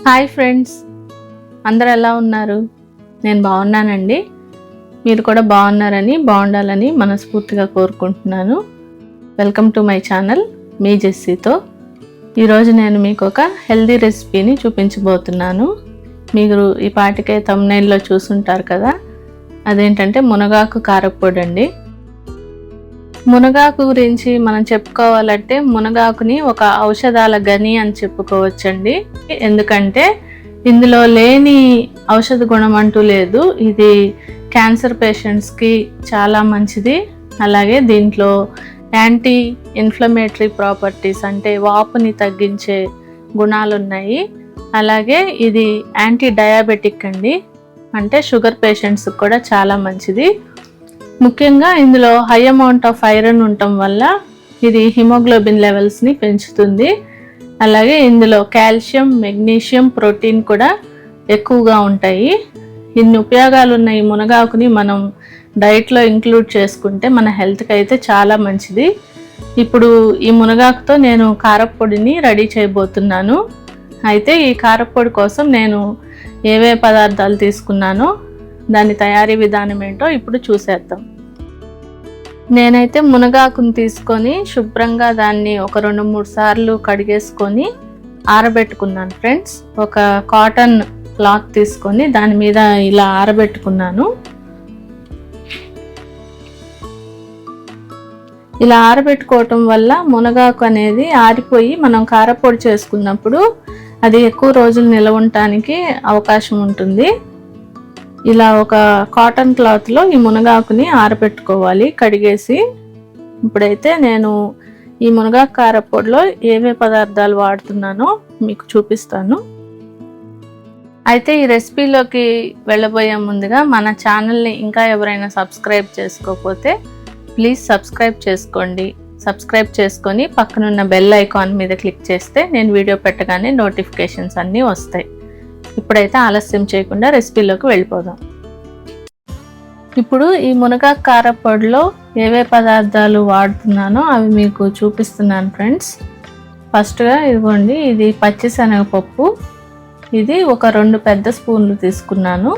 Hi friends. అందరు ఎలా ఉన్నారు? నేను బాగున్నానండి. మీరు కూడా బాగున్నారని బాగుండాలని మనస్ఫూర్తిగా కోరుకుంటున్నాను. వెల్కమ్ టు మై ఛానల్ మీ జెస్సీతో. ఈరోజు నేను మీకు ఒక హెల్దీ రెసిపీని చూపించబోతున్నాను. మీరు ఈ పాటికే తమ్నైల్లో చూసుంటారు కదా? అదేంటంటే మునగాకు కారప్పొడి అండి. మునగాకు గురించి మనం చెప్పుకోవాలంటే మునగాకుని ఒక ఔషధాల గని అని చెప్పుకోవచ్చండి. ఎందుకంటే ఇందులో లేని ఔషధ గుణం అంటూ లేదు. ఇది క్యాన్సర్ పేషెంట్స్కి చాలా మంచిది. అలాగే దీంట్లో యాంటీ ఇన్ఫ్లమేటరీ ప్రాపర్టీస్ అంటే వాపుని తగ్గించే గుణాలు ఉన్నాయి అలాగే ఇది యాంటీ డయాబెటిక్ అండి. అంటే షుగర్ పేషెంట్స్కి కూడా చాలా మంచిది. ముఖ్యంగా ఇందులో హై అమౌంట్ ఆఫ్ ఐరన్ ఉండటం వల్ల ఇది హిమోగ్లోబిన్ లెవెల్స్ని పెంచుతుంది. అలాగే ఇందులో కాల్షియం మెగ్నీషియం ప్రోటీన్ కూడా ఎక్కువగా ఉంటాయి. ఇన్ని ఉపయోగాలు ఉన్న ఈ మునగాకుని మనం డైట్లో ఇంక్లూడ్ చేసుకుంటే మన హెల్త్కి అయితే చాలా మంచిది. ఇప్పుడు ఈ మునగాకుతో నేను కారప్పొడిని రెడీ చేయబోతున్నాను. అయితే ఈ కారప్పొడి కోసం నేను ఏవే పదార్థాలు తీసుకున్నానో దాని తయారీ విధానం ఏంటో ఇప్పుడు చూసేద్దాం. నేనైతే మునగాకును తీసుకొని శుభ్రంగా దాన్ని ఒక రెండు మూడు సార్లు కడిగేసుకొని ఆరబెట్టుకున్నాను ఫ్రెండ్స్. ఒక కాటన్ క్లాత్ తీసుకొని దాని మీద ఇలా ఆరబెట్టుకున్నాను. ఇలా ఆరబెట్టుకోవటం వల్ల మునగాకు అనేది ఆరిపోయి మనం కారపొడి చేసుకున్నప్పుడు అది ఎక్కువ రోజులు నిలవ ఉండటానికి అవకాశం ఉంటుంది. ఇలా ఒక కాటన్ క్లాత్లో ఈ మునగాకుని ఆరబెట్టుకోవాలి కడిగేసి. ఇప్పుడైతే నేను ఈ మునగాకు కారపొడిలో ఏమే పదార్థాలు వాడుతున్నానో మీకు చూపిస్తాను. అయితే ఈ రెసిపీలోకి వెళ్ళబోయే ముందుగా మన ఛానల్ని ఇంకా ఎవరైనా సబ్స్క్రైబ్ చేసుకోకపోతే ప్లీజ్ సబ్స్క్రైబ్ చేసుకోండి. సబ్స్క్రైబ్ చేసుకొని పక్కనున్న బెల్ ఐకాన్ మీద క్లిక్ చేస్తే నేను వీడియో పెట్టగానే నోటిఫికేషన్స్ అన్నీ వస్తాయి. ఇప్పుడైతే ఆలస్యం చేయకుండా రెసిపీలోకి వెళ్ళిపోదాం. ఇప్పుడు ఈ మునగాకు కారపొడిలో ఏవే పదార్థాలు వాడుతున్నానో అవి మీకు చూపిస్తున్నాను ఫ్రెండ్స్. ఫస్ట్గా ఇదిగోండి ఇది పచ్చిశనగపప్పు. ఇది ఒక రెండు పెద్ద స్పూన్లు తీసుకున్నాను.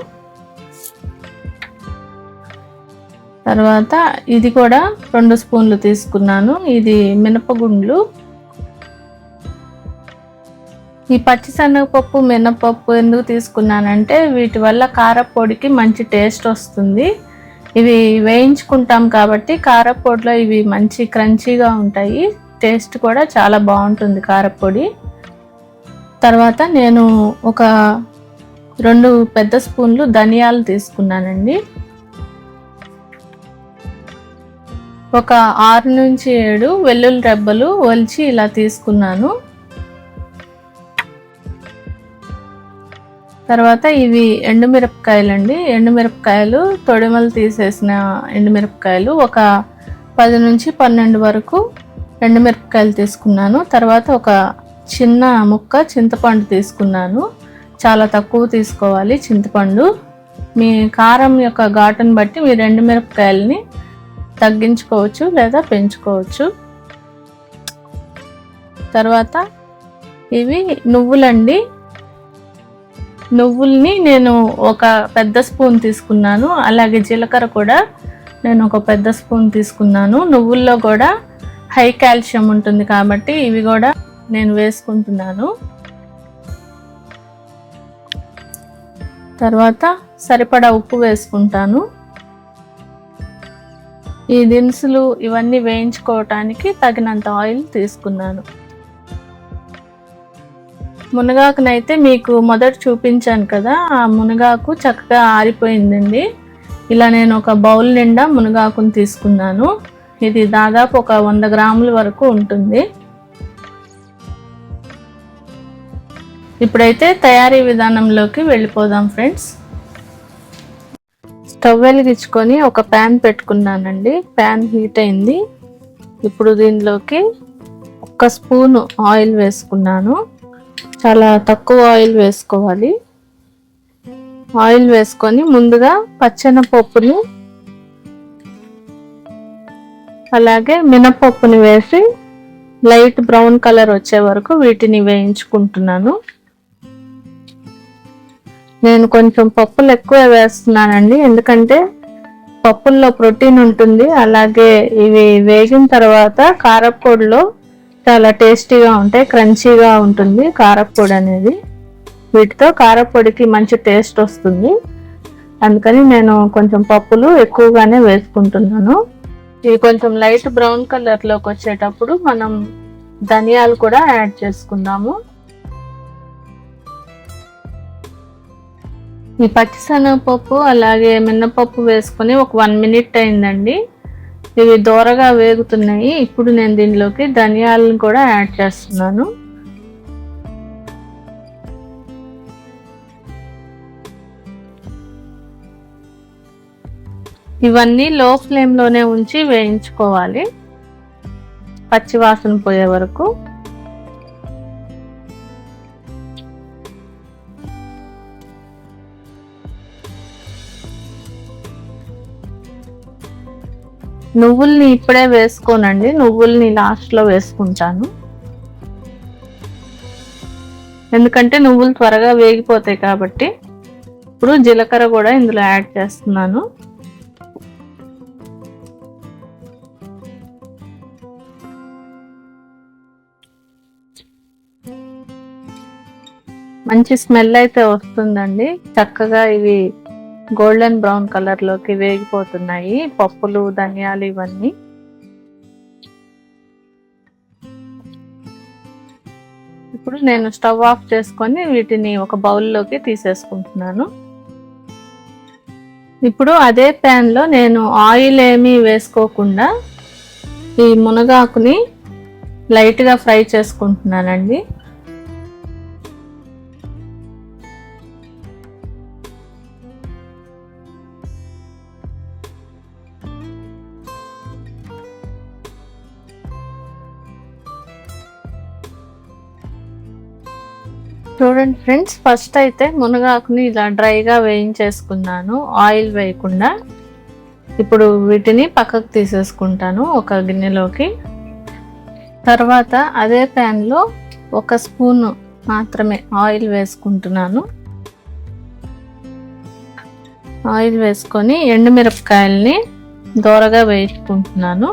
తర్వాత ఇది కూడా రెండు స్పూన్లు తీసుకున్నాను. ఇది మినపగుండ్లు. ఈ పచ్చిశనగపప్పు మినపప్పు ఎందుకు తీసుకున్నానంటే వీటి వల్ల కారపొడికి మంచి టేస్ట్ వస్తుంది. ఇవి వేయించుకుంటాం కాబట్టి కారపొడిలో ఇవి మంచి క్రంచీగా ఉంటాయి. టేస్ట్ కూడా చాలా బాగుంటుంది కారపొడి. తర్వాత నేను ఒక రెండు పెద్ద స్పూన్లు ధనియాలు తీసుకున్నానండి. ఒక ఆరు నుంచి ఏడు వెల్లుల్లి రెబ్బలు ఒలిచి ఇలా తీసుకున్నాను. తర్వాత ఇవి ఎండుమిరపకాయలు అండి ఎండుమిరపకాయలు తొడిమలు తీసేసిన ఎండుమిరపకాయలు ఒక పది నుంచి పన్నెండు వరకు ఎండుమిరపకాయలు తీసుకున్నాను. తర్వాత ఒక చిన్న ముక్క చింతపండు తీసుకున్నాను. చాలా తక్కువ తీసుకోవాలి చింతపండు. మీ కారం యొక్క ఘాటును బట్టి మీరు ఎండుమిరపకాయలని తగ్గించుకోవచ్చు లేదా పెంచుకోవచ్చు. తర్వాత ఇవి నువ్వులండి. నువ్వుల్ని నేను ఒక పెద్ద స్పూన్ తీసుకున్నాను. అలాగే జీలకర్ర కూడా నేను ఒక పెద్ద స్పూన్ తీసుకున్నాను. నువ్వుల్లో కూడా హై కాల్షియం ఉంటుంది కాబట్టి ఇవి కూడా నేను వేసుకుంటున్నాను. తర్వాత సరిపడా ఉప్పు వేసుకుంటాను. ఈ దినుసులు ఇవన్నీ వేయించుకోవటానికి తగినంత ఆయిల్ తీసుకున్నాను. మునగాకునైతే మీకు మొదట చూపించాను కదా ఆ మునగాకు చక్కగా ఆరిపోయిందండి. ఇలా నేను ఒక బౌల్ నిండా మునగాకును తీసుకున్నాను. ఇది దాదాపు ఒక వంద గ్రాముల వరకు ఉంటుంది. ఇప్పుడైతే తయారీ విధానంలోకి వెళ్ళిపోదాం ఫ్రెండ్స్. స్టవ్ వెలిగించుకొని ఒక ప్యాన్ పెట్టుకున్నానండి. ప్యాన్ హీట్ అయింది. ఇప్పుడు దీనిలోకి ఒక స్పూను ఆయిల్ వేసుకున్నాను. చాలా తక్కువ ఆయిల్ వేసుకోవాలి. ఆయిల్ వేసుకొని ముందుగా పచ్చెనపప్పుని అలాగే మినపప్పుని వేసి లైట్ బ్రౌన్ కలర్ వచ్చే వరకు వీటిని వేయించుకుంటున్నాను. నేను కొంచెం పప్పులు ఎక్కువ వేస్తున్నానండి. ఎందుకంటే పప్పుల్లో ప్రోటీన్ ఉంటుంది. అలాగే ఇవి వేగిన తర్వాత కారపొడిలో చాలా టేస్టీగా ఉంటాయి క్రంచీగా ఉంటుంది. కారప్పొడి అనేది వీటితో కారప్పొడికి మంచి టేస్ట్ వస్తుంది. అందుకని నేను కొంచెం పప్పులు ఎక్కువగానే వేసుకుంటున్నాను. ఇవి కొంచెం లైట్ బ్రౌన్ కలర్లోకి వచ్చేటప్పుడు మనం ధనియాలు కూడా యాడ్ చేసుకుందాము. ఈ పచ్చిశనగపప్పు అలాగే మినపప్పు వేసుకొని ఒక వన్ మినిట్ అయిందండి. ఇవి దోరగా వేగుతున్నాయి. ఇప్పుడు నేను దీనిలోకి ధనియాలను కూడా యాడ్ చేస్తున్నాను. ఇవన్నీ లో ఫ్లేమ్లోనే ఉంచి వేయించుకోవాలి. పచ్చివాసన పోయే వరకు. నువ్వుల్ని ఇప్పుడే వేసుకోనండి నువ్వుల్ని లాస్ట్లో వేసుకుంటాను. ఎందుకంటే నువ్వులు త్వరగా వేగిపోతాయి కాబట్టి ఇప్పుడు జీలకర్ర కూడా ఇందులో యాడ్ చేస్తున్నాను. మంచి స్మెల్ అయితే వస్తుందండి చక్కగా ఇవి గోల్డెన్ బ్రౌన్ కలర్లోకి వేగిపోతున్నాయి. పప్పులు ధనియాలు ఇవన్నీ. ఇప్పుడు నేను స్టవ్ ఆఫ్ చేసుకొని వీటిని ఒక బౌల్లోకి తీసేసుకుంటున్నాను. ఇప్పుడు అదే ప్యాన్లో నేను ఆయిల్ ఏమీ వేసుకోకుండా ఈ మునగాకుని లైట్గా ఫ్రై చేసుకుంటున్నానండి. చూడండి ఫ్రెండ్స్ ఫస్ట్ అయితే మునగాకుని ఇలా డ్రైగా వేయించేసుకున్నాను. ఆయిల్ వేయకుండా ఇప్పుడు వీటిని పక్కకు తీసేసుకుంటాను ఒక గిన్నెలోకి. తర్వాత అదే ప్యాన్లో ఒక స్పూన్ మాత్రమే ఆయిల్ వేసుకుంటున్నాను. ఆయిల్ వేసుకొని ఎండుమిరపకాయల్ని దోరగా వేయించుకుంటున్నాను.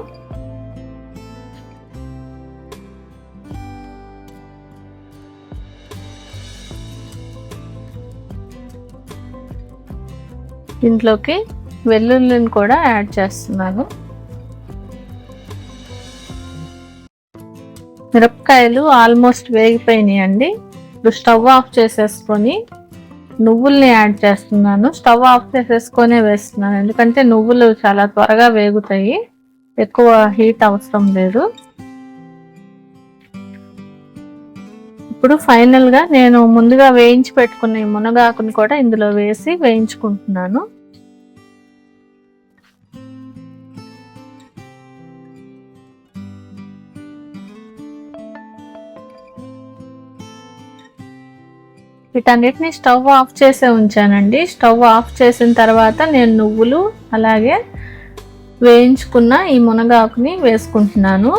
దీంట్లోకి వెల్లుల్లిని కూడా యాడ్ చేస్తున్నాను. మిరపకాయలు ఆల్మోస్ట్ వేగిపోయినాయండి ఇప్పుడు స్టవ్ ఆఫ్ చేసేసుకొని నువ్వుల్ని యాడ్ చేస్తున్నాను. స్టవ్ ఆఫ్ చేసేసుకొనే వేస్తున్నాను. ఎందుకంటే నువ్వులు చాలా త్వరగా వేగుతాయి. ఎక్కువ హీట్ అవసరం లేదు. ఇప్పుడు ఫైనల్గా నేను ముందుగా వేయించి పెట్టుకున్న ఈ మునగాకుని కూడా ఇందులో వేసి వేయించుకుంటున్నాను. వీటన్నిటిని స్టవ్ ఆఫ్ చేసే ఉంచానండి. స్టవ్ ఆఫ్ చేసిన తర్వాత నేను నువ్వులు అలాగే వేయించుకున్న ఈ మునగాకుని వేసుకుంటున్నాను.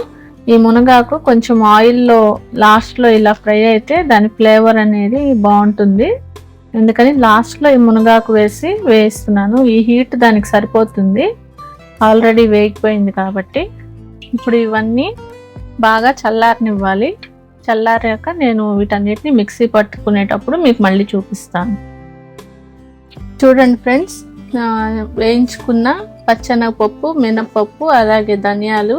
ఈ మునగాకు కొంచెం ఆయిల్లో లాస్ట్లో ఇలా ఫ్రై అయితే దాని ఫ్లేవర్ అనేది బాగుంటుంది. ఎందుకని లాస్ట్లో ఈ మునగాకు వేసి వేయిస్తున్నాను. ఈ హీట్ దానికి సరిపోతుంది. ఆల్రెడీ వేగిపోయింది కాబట్టి. ఇప్పుడు ఇవన్నీ బాగా చల్లారనివ్వాలి. చల్లారాక నేను వీటన్నిటిని మిక్సీ పట్టుకునేటప్పుడు మీకు మళ్ళీ చూపిస్తాను. చూడండి ఫ్రెండ్స్ వేయించుకున్న పచ్చెనగపప్పు మినపప్పు అలాగే ధనియాలు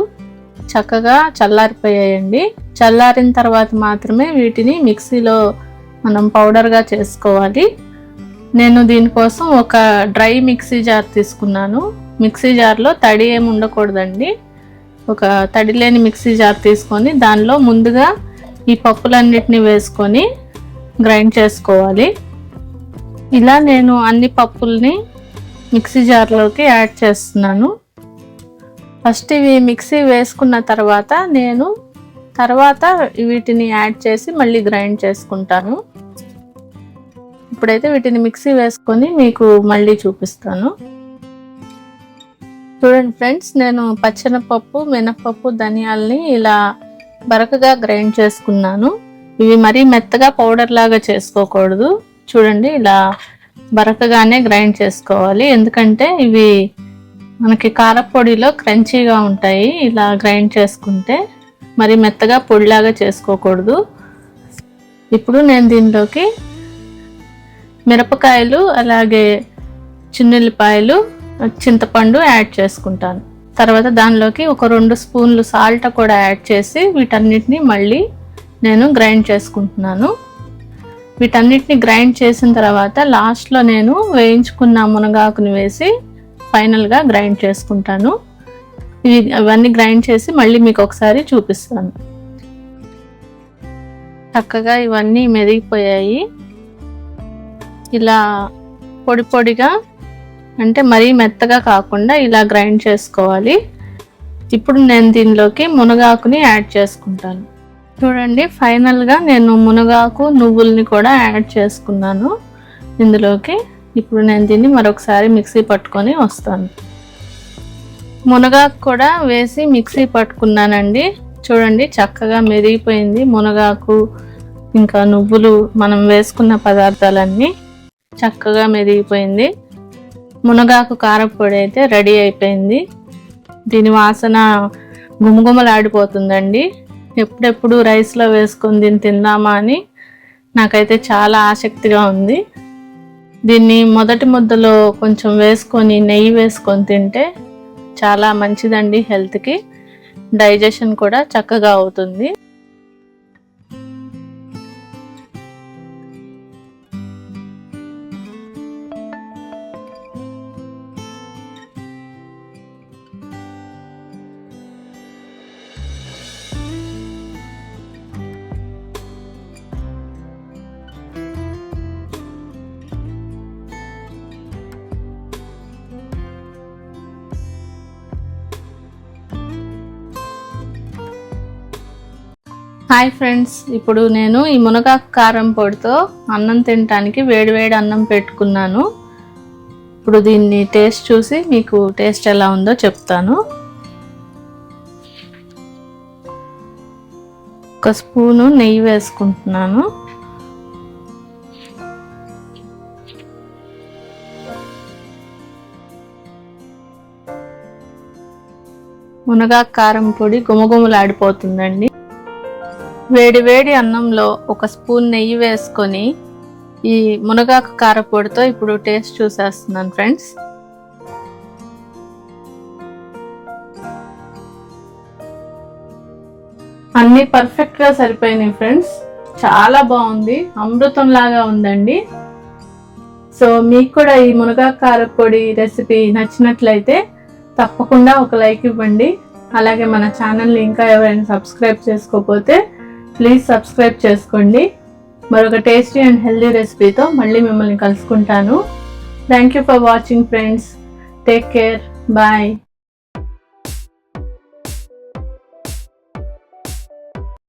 చక్కగా చల్లారిపోయాయండి. చల్లారిన తర్వాత మాత్రమే వీటిని మిక్సీలో మనం పౌడర్గా చేసుకోవాలి. నేను దీనికోసం ఒక డ్రై మిక్సీ జార్ తీసుకున్నాను. మిక్సీ జార్లో తడి ఏమి ఉండకూడదండి. ఒక తడి లేని మిక్సీ జార్ తీసుకొని దానిలో ముందుగా ఈ పప్పులన్నిటిని వేసుకొని గ్రైండ్ చేసుకోవాలి. ఇలా నేను అన్ని పప్పుల్ని మిక్సీ జార్లోకి యాడ్ చేస్తున్నాను. ఫస్ట్ ఇవి మిక్సీ వేసుకున్న తర్వాత నేను తర్వాత వీటిని యాడ్ చేసి మళ్ళీ గ్రైండ్ చేసుకుంటాను. ఇప్పుడైతే వీటిని మిక్సీ వేసుకొని మీకు మళ్ళీ చూపిస్తాను. చూడండి ఫ్రెండ్స్ నేను పచ్చనపప్పు మినపప్పు ధనియాల్ని ఇలా బరకగా గ్రైండ్ చేసుకున్నాను. ఇవి మరీ మెత్తగా పౌడర్ లాగా చేసుకోకూడదు. చూడండి ఇలా బరకగానే గ్రైండ్ చేసుకోవాలి. ఎందుకంటే ఇవి మనకి కారపొడిలో క్రంచీగా ఉంటాయి. ఇలా గ్రైండ్ చేసుకుంటే మరి మెత్తగా పొడిలాగా చేసుకోకూడదు. ఇప్పుడు నేను దీనిలోకి మిరపకాయలు అలాగే చిన్నెల్లిపాయలు చింతపండు యాడ్ చేసుకుంటాను. తర్వాత దానిలోకి ఒక రెండు స్పూన్లు సాల్ట్ కూడా యాడ్ చేసి వీటన్నిటిని మళ్ళీ నేను గ్రైండ్ చేసుకుంటున్నాను. వీటన్నిటిని గ్రైండ్ చేసిన తర్వాత లాస్ట్లో నేను వేయించుకున్న మునగాకుని వేసి ఫైనల్గా గ్రైండ్ చేసుకుంటాను. ఇవి అవన్నీ గ్రైండ్ చేసి మళ్ళీ మీకు ఒకసారి చూపిస్తాను. చక్కగా ఇవన్నీ మెదిగిపోయాయి. ఇలా పొడి పొడిగా అంటే మరీ మెత్తగా కాకుండా ఇలా గ్రైండ్ చేసుకోవాలి. ఇప్పుడు నేను దీనిలోకి మునగాకుని యాడ్ చేసుకుంటాను. చూడండి ఫైనల్గా నేను మునగాకు నువ్వుల్ని కూడా యాడ్ చేసుకున్నాను. ఇందులోకి ఇప్పుడు నేను దీన్ని మరొకసారి మిక్సీ పట్టుకొని వస్తాను. మునగాకు కూడా వేసి మిక్సీ పట్టుకున్నానండి. చూడండి చక్కగా మెరిగిపోయింది మునగాకు ఇంకా నువ్వులు మనం వేసుకున్న పదార్థాలన్నీ చక్కగా మెరిగిపోయింది మునగాకు కారపొడి అయితే రెడీ అయిపోయింది. దీని వాసన గుమగుమలాడిపోతుందండి. ఎప్పుడెప్పుడు రైస్లో వేసుకొని దీన్ని తిందామా అని నాకైతే చాలా ఆసక్తిగా ఉంది. దీన్ని మొదటి ముద్దలో కొంచెం వేసుకొని నెయ్యి వేసుకొని తింటే చాలా మంచిదండి హెల్త్కి. డైజెషన్ కూడా చక్కగా అవుతుంది. హాయ్ ఫ్రెండ్స్ ఇప్పుడు నేను ఈ మునగాకు కారం పొడితో అన్నం తినటానికి వేడివేడి అన్నం పెట్టుకున్నాను. ఇప్పుడు దీన్ని టేస్ట్ చూసి మీకు టేస్ట్ ఎలా ఉందో చెప్తాను. ఒక స్పూను నెయ్యి వేసుకుంటున్నాను. మునగాకు కారం పొడి గుమగుమలాడిపోతుందండి. వేడి వేడి అన్నంలో ఒక స్పూన్ నెయ్యి వేసుకొని ఈ మునగాకు కారపొడితో ఇప్పుడు టేస్ట్ చూసేస్తున్నాను ఫ్రెండ్స్. అన్నీ పర్ఫెక్ట్గా సరిపోయినాయి ఫ్రెండ్స్. చాలా బాగుంది. అమృతం లాగా ఉందండి. సో మీకు కూడా ఈ మునగాకు కారపొడి రెసిపీ నచ్చినట్లయితే తప్పకుండా ఒక లైక్ ఇవ్వండి. అలాగే మన ఛానల్ని ఇంకా ఎవరైనా సబ్స్క్రైబ్ చేసుకోకపోతే ప్లీజ్ సబ్స్క్రైబ్ చేసుకోండి. మరొక టేస్టీ అండ్ హెల్దీ రెసిపీతో మళ్ళీ మిమ్మల్ని కలుసుకుంటాను. Thank you for watching friends take care bye